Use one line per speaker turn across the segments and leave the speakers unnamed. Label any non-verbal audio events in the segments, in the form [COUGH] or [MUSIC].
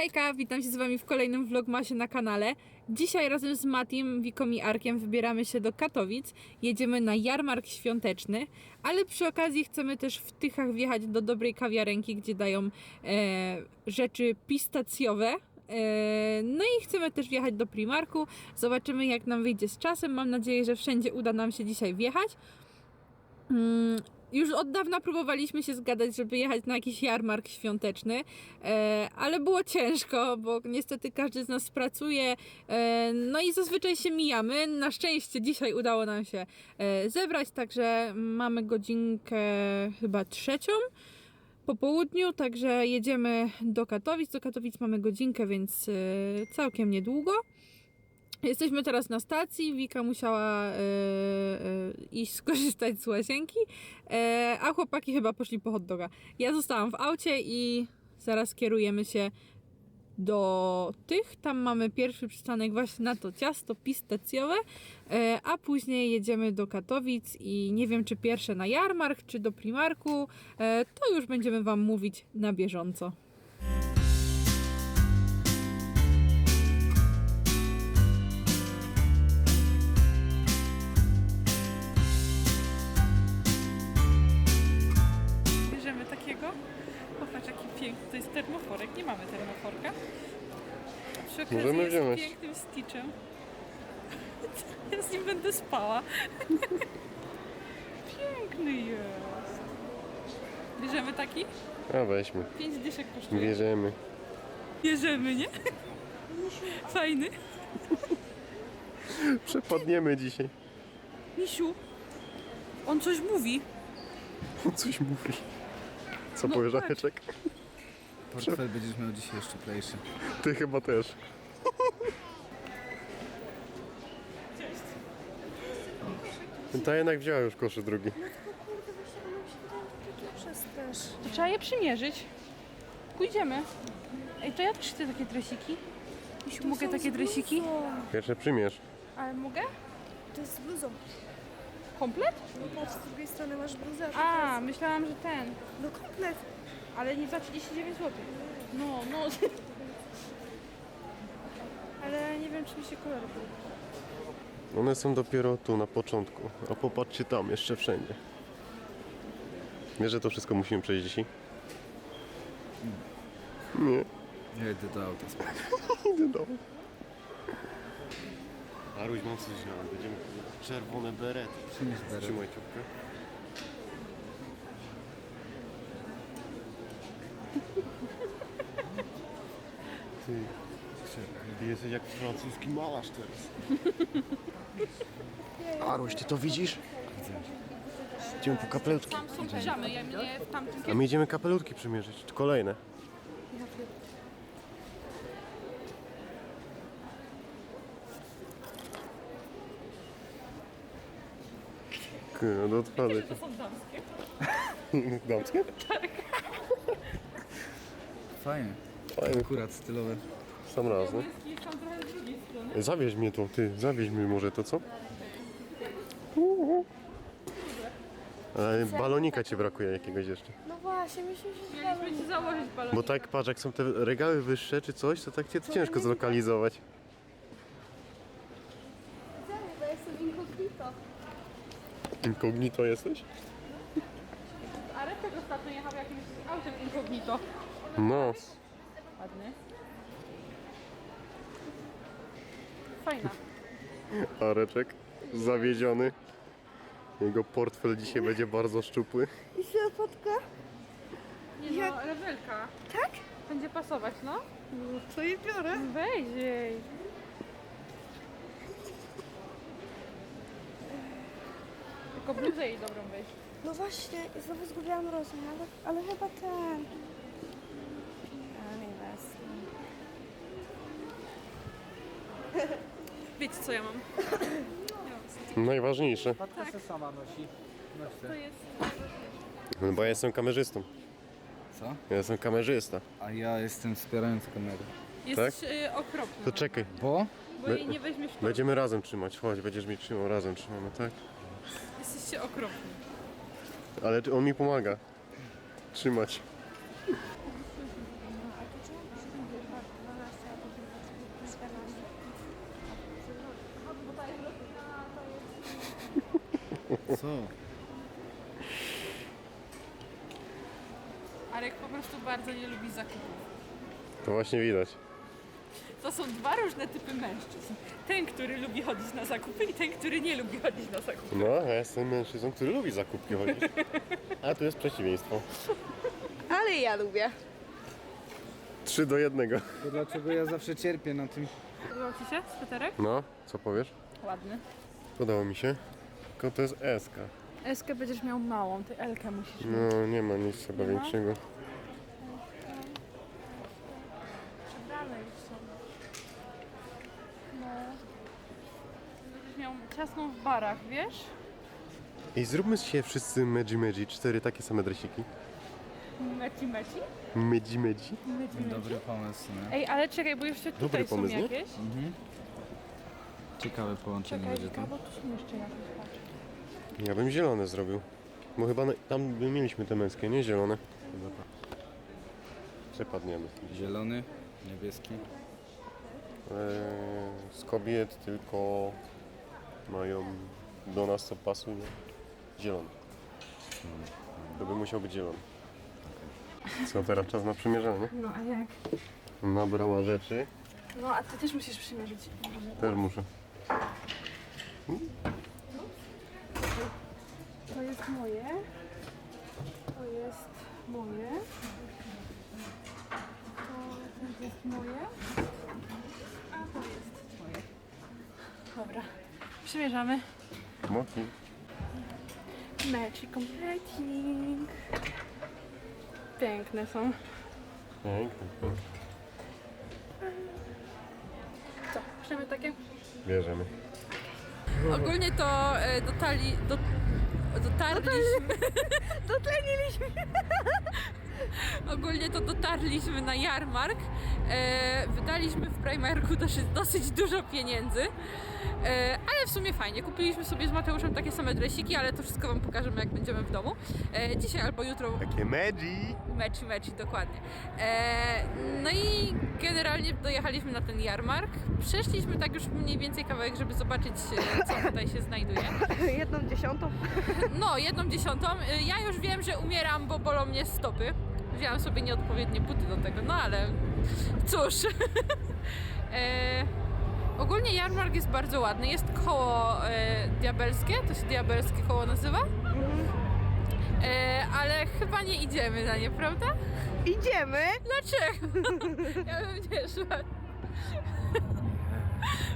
Hejka, witam się z Wami w kolejnym vlogmasie na kanale. Dzisiaj razem z Matim, Wiką i Arkiem wybieramy się do Katowic. Jedziemy na jarmark świąteczny, ale przy okazji chcemy też w Tychach wjechać do dobrej kawiarenki, gdzie dają e, rzeczy pistacjowe. E, No i chcemy też wjechać do Primarku. Zobaczymy jak nam wyjdzie z czasem. Mam nadzieję, że wszędzie uda nam się dzisiaj wjechać. Już od dawna próbowaliśmy się zgadać, żeby jechać na jakiś jarmark świąteczny, e, ale było ciężko, bo niestety każdy z nas pracuje, e, no i zazwyczaj się mijamy. Na szczęście dzisiaj udało nam się e, zebrać, także mamy godzinkę chyba trzecią po południu, także jedziemy do Katowic. Do Katowic mamy godzinkę, więc całkiem niedługo. Jesteśmy teraz na stacji. Wika musiała e, e, iść skorzystać z łazienki, e, a chłopaki chyba poszli po hot doga. Ja zostałam w aucie i zaraz kierujemy się do tych. Tam mamy pierwszy przystanek właśnie na to ciasto pistacjowe, a później jedziemy do Katowic i nie wiem czy pierwsze na jarmark, czy do Primarku. To już będziemy Wam mówić na bieżąco. Takiego. Popatrz jaki piękny. To jest termoforek. Nie mamy termoforka. Przy okazji
Możemy
jest
wziąć.
pięknym stitchem. Ja z nim będę spała. [LAUGHS] Piękny jest. Bierzemy taki?
A weźmy,
Pięć dyszek kosztuje.
bierzemy.
Bierzemy, nie? Fajny. [LAUGHS]
Przepadniemy dzisiaj.
Misiu, on coś mówi.
On coś mówi. Co
No
powiesz,
patrz.
Areczek?
Portfel będziesz miał dzisiaj jeszcze cieplejszy.
Ty chyba też. Ta jednak wzięła już koszy drugi.
To trzeba je przymierzyć. Pójdziemy. Ej, to ja też chcę takie dresiki. Misiu, mogę takie dresiki?
Pierwsze przymierz.
Ale mogę?
To jest z bluzą.
Komplet?
No patrz, z drugiej strony masz bluzę. a
myślałam, że ten.
No komplet.
Ale nie za 39 zł. No, no. [LAUGHS] Ale nie wiem, czy mi się kolor.
One są dopiero tu, na początku. A popatrzcie tam, jeszcze wszędzie. Wiesz, że to wszystko musimy przejść dzisiaj? Nie,
Ja idę do auta spać. [LAUGHS]
idę do Aruś, mam coś na Będziemy czerwone berety.
Przynieś beret.
Trzymaj ciupkę. Ty, ty jesteś jak francuski malarz teraz. Aruś, ty to widzisz? Idziemy po kapelutki.
Tam są piżamy, ja mnie w tamtym
A my idziemy kapelutki przymierzyć. Kolejne. No odpadek.
To są damskie. [LAUGHS]
Damskie?
Fajnie.
Fajne.
Akurat stylowe.
Sam raz, no.
Męski są trochę z drugiej strony.
Zawieź mnie tu, ty, zawieź mnie może to, co? Ale balonika ci brakuje jakiegoś jeszcze.
No właśnie, myślę, że
Mieliśmy ci założyć balon.
Bo tak, patrz, jak są te regały wyższe czy coś, to tak cię ciężko zlokalizować.
bo jestem inkognito.
Inkognito jesteś?
A Repek ostatnio jechał jakimś autem incognito.
No.
Ładny. Fajna.
Areczek zawiedziony. Jego portfel dzisiaj będzie bardzo szczupły.
I środka?
Nie
Jak-
no, rewelka.
Tak?
Będzie pasować, no.
No to je biorę.
Weź jej. Tylko bluzę jej dobrą weź.
No właśnie, i znowu zgubiłam rozum, ale, ale chyba ten. A nie wezmę. [LAUGHS]
Wiecie co ja mam?
Najważniejsze.
Patka se sama nosi. Noś
To jest...
No Bo ja jestem kamerzystą.
Co?
Ja jestem kamerzysta.
A ja jestem wspierający kamery.
Jest y, okropna.
To czekaj.
Bo?
Bo jej nie weźmiesz w
Będziemy razem trzymać. Chodź, będziesz mi trzymał, razem trzymamy, tak?
się okropni.
Ale on mi pomaga trzymać.
Co?
Arek po prostu bardzo nie lubi zakupów.
To właśnie widać.
To są dwa różne typy mężczyzn. Ten, który lubi chodzić na zakupy i ten, który nie lubi chodzić na zakupy.
No, ja jestem mężczyzną, który lubi zakupki chodzić. [LAUGHS] A tu jest przeciwieństwo.
Ale ja lubię.
Trzy do jednego.
To dlaczego ja zawsze cierpię na tym?
Podobał Ci się sweterek?
No, co powiesz?
Ładny.
Podoba mi się. Tylko to jest SK.
Eskę będziesz miał małą, ty Elkę musisz mieć.
No, nie ma nic chyba większego.
Przebrane już są. No. Miał ciasną w barach, wiesz?
I zróbmy się wszyscy medzi medzi. Cztery takie same dresiki.
Meci meci?
Medzi medzi.
Meci meci?
Dobry pomysł, nie?
Ej, ale czekaj, bo jeszcze tutaj
Dobry
są
pomysł, nie?
jakieś.
Mhm. Ciekawe połączenie
Czekaj,
będzie to.
bo tu są jeszcze jakieś, patrz.
Ja bym zielone zrobił. Bo chyba na, tam by mieliśmy te męskie, nie zielone. Przepadniemy.
Zielony, niebieski.
Eee, z kobiet tylko mają do nas co pasuje zielony. To by musiał być zielony. Co teraz czas na przymierzanie?
No a jak?
Nabrała rzeczy.
No a ty też musisz przymierzyć.
Też muszę.
To jest moje. To jest moje. To jest moje. A to jest twoje. Dobra. Przymierzamy.
Moki.
Magic completing. Piękne są.
Piękny.
Co? Bierzemy takie?
Bierzemy.
Ogólnie to e, dotali, do, dotarliśmy. [LAUGHS]
Dotleniliśmy. [LAUGHS]
Ogólnie to dotarliśmy na jarmark. E, wydaliśmy w Primarku dosyć, dosyć dużo pieniędzy. E, ale w sumie fajnie. Kupiliśmy sobie z Mateuszem takie same dresiki, ale to wszystko Wam pokażemy jak będziemy w domu. E, dzisiaj albo jutro
Takie medzi.
Mecz, mecz, dokładnie. E, no i generalnie dojechaliśmy na ten jarmark. Przeszliśmy tak już mniej więcej kawałek, żeby zobaczyć, e, co [LAUGHS] tutaj się znajduje.
Jedną dziesiątą.
No, jedną dziesiątą. E, Ja już wiem, że umieram, bo bolą mnie stopy. Wzięłam sobie nieodpowiednie buty do tego, no ale cóż. [LAUGHS] e, ogólnie jarmark jest bardzo ładny. Jest koło e, diabelskie, to się diabelskie koło nazywa. E, ale chyba nie idziemy na nie, prawda?
Idziemy.
Dlaczego? [LAUGHS] Ja bym nie szła.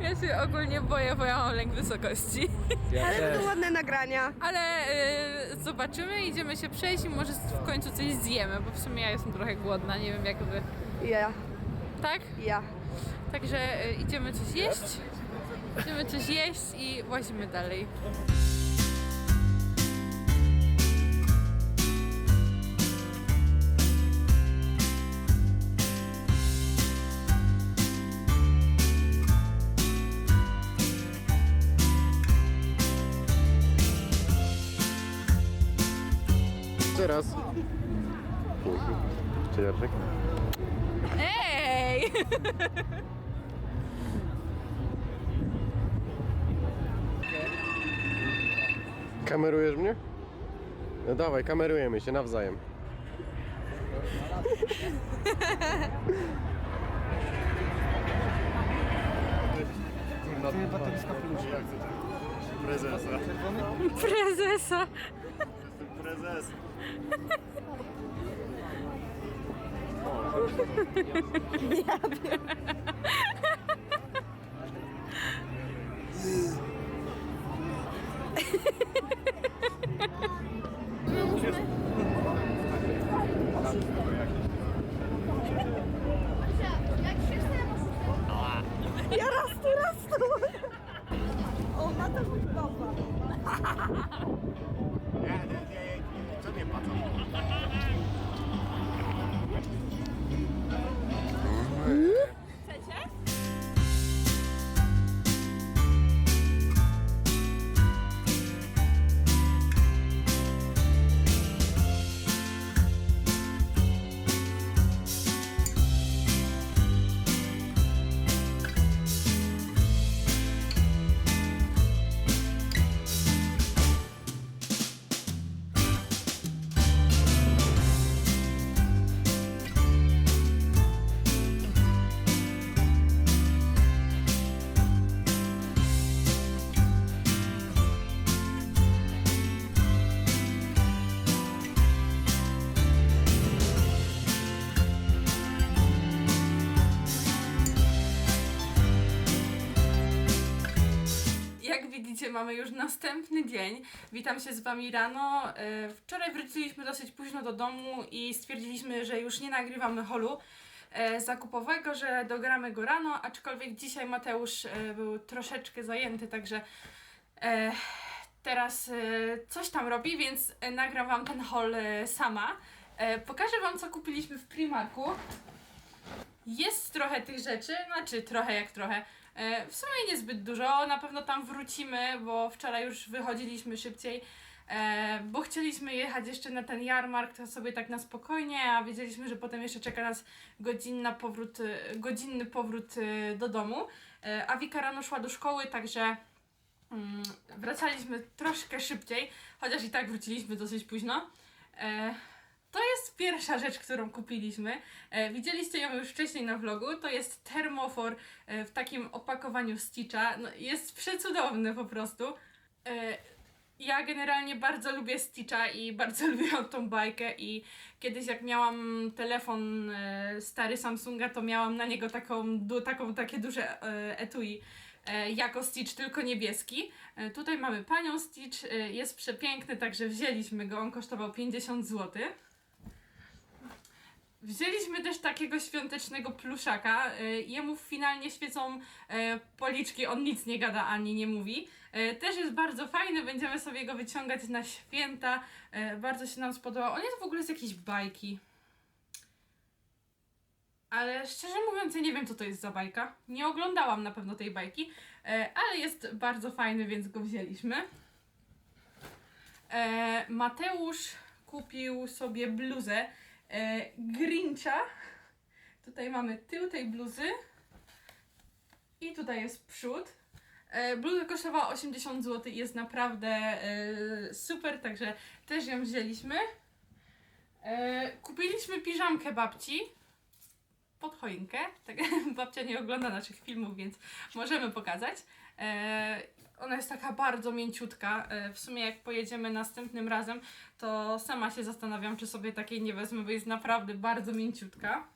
Ja się ogólnie boję, bo ja mam lęk wysokości.
Ja
Ale
też.
będą ładne nagrania.
Ale y, zobaczymy, idziemy się przejść i może w końcu coś zjemy, bo w sumie ja jestem trochę głodna, nie wiem jak wy.
Ja.
Tak?
Ja.
Także y, idziemy coś jeść. Idziemy coś jeść i łazimy dalej.
Teraz. Piękny. Czy Jarczek?
Ej!
Kamerujesz mnie? No dawaj, kamerujemy się nawzajem. Prezesa.
Prezesa!
Prezes.
Ja raz tu, raz tu. O, na to podoba.
Jak widzicie, mamy już następny dzień. Witam się z Wami rano. E, Wczoraj wróciliśmy dosyć późno do domu i stwierdziliśmy, że już nie nagrywamy holu e, zakupowego, że dogramy go rano, aczkolwiek dzisiaj Mateusz e, był troszeczkę zajęty, także teraz coś tam robi, więc nagram Wam ten e, sama. Pokażę Wam, co kupiliśmy w Primarku. Jest trochę tych rzeczy, znaczy trochę jak trochę. E, W sumie niezbyt dużo, na pewno tam wrócimy, bo wczoraj już wychodziliśmy szybciej, e, bo chcieliśmy jechać jeszcze na ten jarmark, to sobie tak na spokojnie, a wiedzieliśmy, że potem jeszcze czeka nas godzinna powrót, e, godzinny powrót do domu. A Wika rano szła do szkoły, także mm, wracaliśmy troszkę szybciej, chociaż i tak wróciliśmy dosyć późno. To jest pierwsza rzecz, którą kupiliśmy. E, Widzieliście ją już wcześniej na vlogu. To jest termofor e, w takim opakowaniu Stitcha. No, jest przecudowny po prostu. E, Ja generalnie bardzo lubię Stitcha i bardzo [LAUGHS] lubię tą bajkę i kiedyś jak miałam telefon stary Samsunga, to miałam na niego taką, du, taką takie duże etui jako Stitch, tylko niebieski. Tutaj mamy panią Stitch, jest przepiękny, także wzięliśmy go, on kosztował 50 zł. Wzięliśmy też takiego świątecznego pluszaka. y, Jemu finalnie świecą e, policzki, on nic nie gada ani nie mówi. E, Też jest bardzo fajny, będziemy sobie go wyciągać na święta. Bardzo się nam spodobał. On jest w ogóle z jakiejś bajki. Ale szczerze mówiąc, ja nie wiem, co to jest za bajka. Nie oglądałam na pewno tej bajki, ale jest bardzo fajny, więc go wzięliśmy. Mateusz kupił sobie bluzę Grincha. Tutaj mamy tył tej bluzy. I tutaj jest przód. E, bluza kosztowała 80 zł jest naprawdę e, super, także też ją wzięliśmy. E, kupiliśmy piżamkę babci pod choinkę. Tak, [LAUGHS] babcia nie ogląda naszych filmów, więc możemy pokazać. Ona jest taka bardzo mięciutka. E, w sumie jak pojedziemy następnym razem, to sama się zastanawiam, czy sobie takiej nie wezmę, bo jest naprawdę bardzo mięciutka.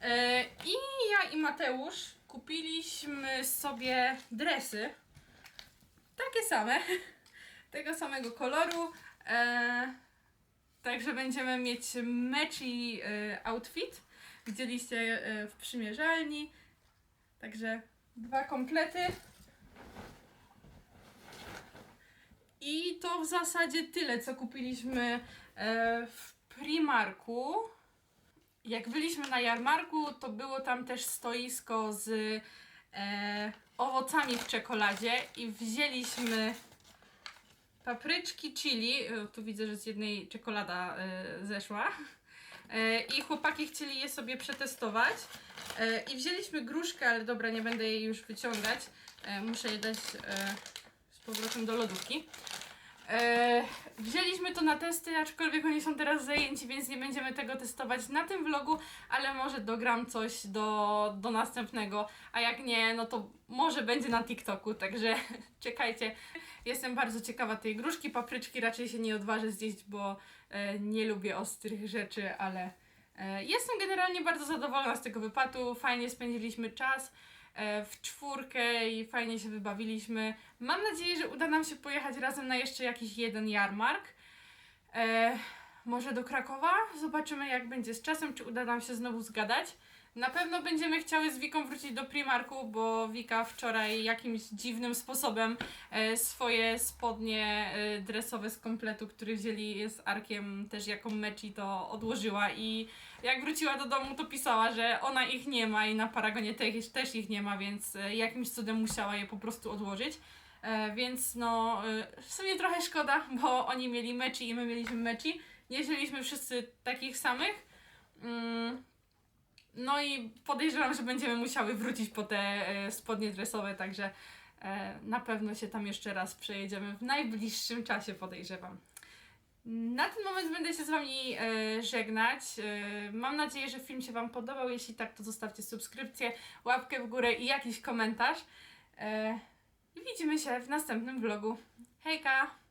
E, I ja i Mateusz kupiliśmy sobie dresy. Takie same. [LAUGHS] Tego samego koloru. E, także będziemy mieć matchy outfit. Widzieliście w przymierzalni. Także dwa komplety. I to w zasadzie tyle, co kupiliśmy e, w Primarku. Jak byliśmy na jarmarku, to było tam też stoisko z e, owocami w czekoladzie i wzięliśmy papryczki chili. E, Tu widzę, że z jednej czekolada zeszła. I chłopaki chcieli je sobie przetestować. I wzięliśmy gruszkę, ale dobra, nie będę jej już wyciągać. Muszę je dać powrotem do lodówki. E, wzięliśmy to na testy, aczkolwiek oni są teraz zajęci, więc nie będziemy tego testować na tym vlogu, ale może dogram coś do, do następnego, a jak nie, no to może będzie na TikToku, także [LAUGHS] czekajcie. Jestem bardzo ciekawa tej gruszki, papryczki raczej się nie odważę zjeść, bo e, nie lubię ostrych rzeczy, ale e, jestem generalnie bardzo zadowolona z tego wypadu, fajnie spędziliśmy czas w czwórkę i fajnie się wybawiliśmy. Mam nadzieję, że uda nam się pojechać razem na jeszcze jakiś jeden jarmark. E, może do Krakowa? Zobaczymy jak będzie z czasem, czy uda nam się znowu zgadać. Na pewno będziemy chciały z Wiką wrócić do Primarku, bo Wika wczoraj jakimś dziwnym sposobem e, swoje spodnie e, dresowe z kompletu, który wzięli z Arkiem też jako meczi, to odłożyła i jak wróciła do domu, to pisała, że ona ich nie ma i na Paragonie też, też ich nie ma, więc e, jakimś cudem musiała je po prostu odłożyć. Więc no, w sumie trochę szkoda, bo oni mieli meczy i my mieliśmy meczy. Nie wzięliśmy wszyscy takich samych. Mm. No i podejrzewam, że będziemy musiały wrócić po te e, spodnie dresowe, także e, na pewno się tam jeszcze raz przejedziemy w najbliższym czasie, podejrzewam. Na ten moment będę się z Wami e, żegnać. Mam nadzieję, że film się Wam podobał. Jeśli tak, to zostawcie subskrypcję, łapkę w górę i jakiś komentarz. I widzimy się w następnym vlogu. Hejka!